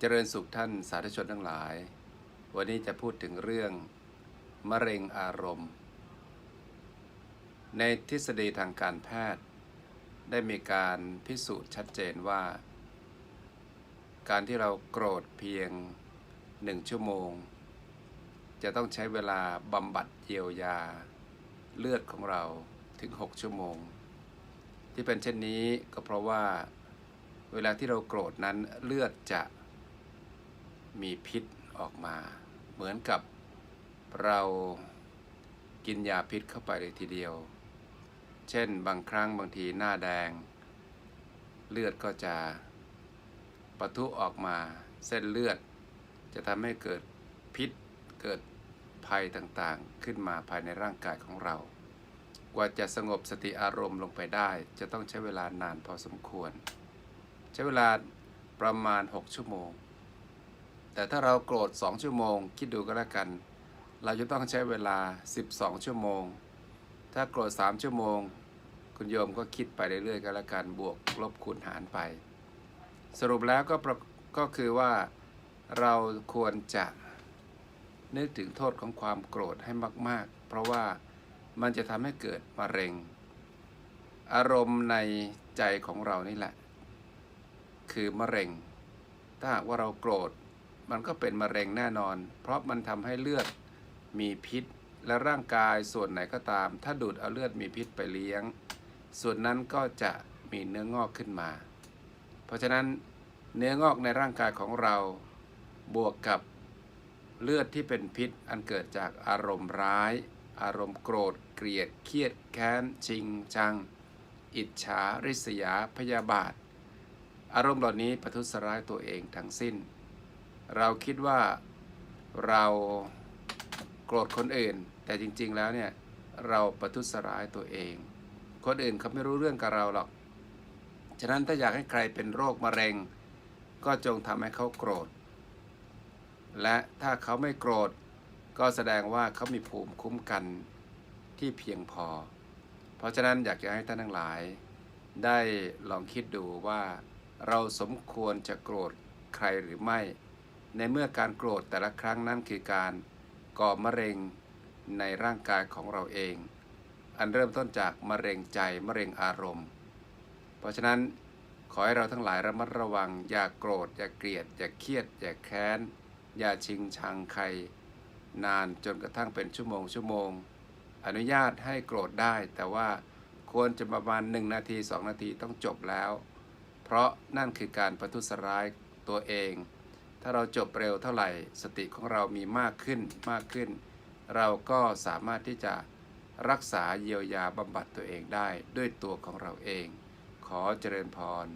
เจริญสุขท่านสาธุชนทั้งหลาย วันนี้จะพูดถึงเรื่อง มะเร็งอารมณ์ ในทฤษฎีทางการแพทย์ ได้มีการพิสูจน์ชัดเจนว่า การที่เราโกรธเพียงหนึ่งชั่วโมง จะต้องใช้เวลาบำบัดเยียวยา เลือดของเราถึง 6 ชั่วโมง ที่เป็นเช่นนี้ก็เพราะว่า เวลาที่เราโกรธนั้นเลือดจะ มีพิษออกมา เหมือนกับเรากินยาพิษเข้าไปเลยทีเดียว เช่นบางครั้งบางทีหน้าแดง เลือดก็จะปะทุออกมาเส้นเลือด จะทำให้เกิดพิษเกิดภัยต่างๆ ขึ้นมาภายในร่างกายของเรา กว่าจะสงบสติอารมณ์ลงไปได้ จะต้องใช้เวลานานพอสมควร ใช้เวลาประมาณ 6 ชั่วโมง แต่ถ้าเราโกรธ 2 ชั่วโมง คิดดูก็แล้วกัน เราจะต้องใช้เวลา 12 ชั่วโมง ถ้าโกรธ 3 ชั่วโมง คุณโยมก็คิดไปเรื่อยๆก็แล้วกัน บวกลบคูณหารไป สรุปแล้วก็ก็คือว่าเราควรจะนึกถึงโทษของความโกรธให้มาก ๆ เพราะว่ามันจะทำให้เกิดมะเร็ง อารมณ์ในใจของเรานี่แหละ คือมะเร็ง ถ้าหากว่าเราโกรธ มันก็เป็นมะเร็งแน่นอน เพราะมันทำให้เลือดมีพิษ และร่างกายส่วนไหนก็ตาม ถ้าดูดเอาเลือดมีพิษไปเลี้ยง ส่วนนั้นก็จะมีเนื้องอกขึ้นมา เพราะฉะนั้นเนื้องอกในร่างกายของเราบวกกับเลือดที่เป็นพิษอันเกิดจากอารมณ์ร้าย อารมณ์โกรธ เกลียด เครียด แค้น ชิง ชัง อิจฉา ริษยา พยาบาท อารมณ์เหล่านี้ประทุษร้ายตัวเองทั้งสิ้น เราคิดว่าเราโกรธคนอื่น แต่จริงๆแล้วเนี่ยเราประทุษร้ายตัวเอง คนอื่นเขาไม่รู้เรื่องกับเราหรอก ฉะนั้นถ้าอยากให้ใครเป็นโรคมะเร็ง ก็จงทำให้เขาโกรธ และถ้าเขาไม่โกรธ ก็แสดงว่าเขามีภูมิคุ้มกันที่เพียงพอ เพราะฉะนั้นอยากจะให้ท่านทั้งหลาย ได้ลองคิดดูว่าเราสมควรจะโกรธใครหรือไม่ ในเมื่อการโกรธแต่ละครั้งนั้นคือการก่อมะเร็งในร่างกายของเราเอง อันเริ่มต้นจากมะเร็งใจมะเร็งอารมณ์ เพราะฉะนั้นขอให้เราทั้งหลายระมัดระวัง อย่ากโกรธ อย่าเกลียด อย่าเครียด อย่าแค้น อย่าชิงชังใคร นานจนกระทั่งเป็นชั่วโมงชั่วโมง อนุญาตให้โกรธได้ แต่ว่าควรจะประมาณ 1 นาที 2 นาทีต้องจบแล้ว เพราะนั่นคือการประทุษร้ายตัวเอง ถ้าเราจบเร็วเท่าไหร่ สติของเรามีมากขึ้นมากขึ้น เราก็สามารถที่จะรักษาเยียวยาบำบัดตัวเองได้ด้วยตัวของเราเอง ขอเจริญพร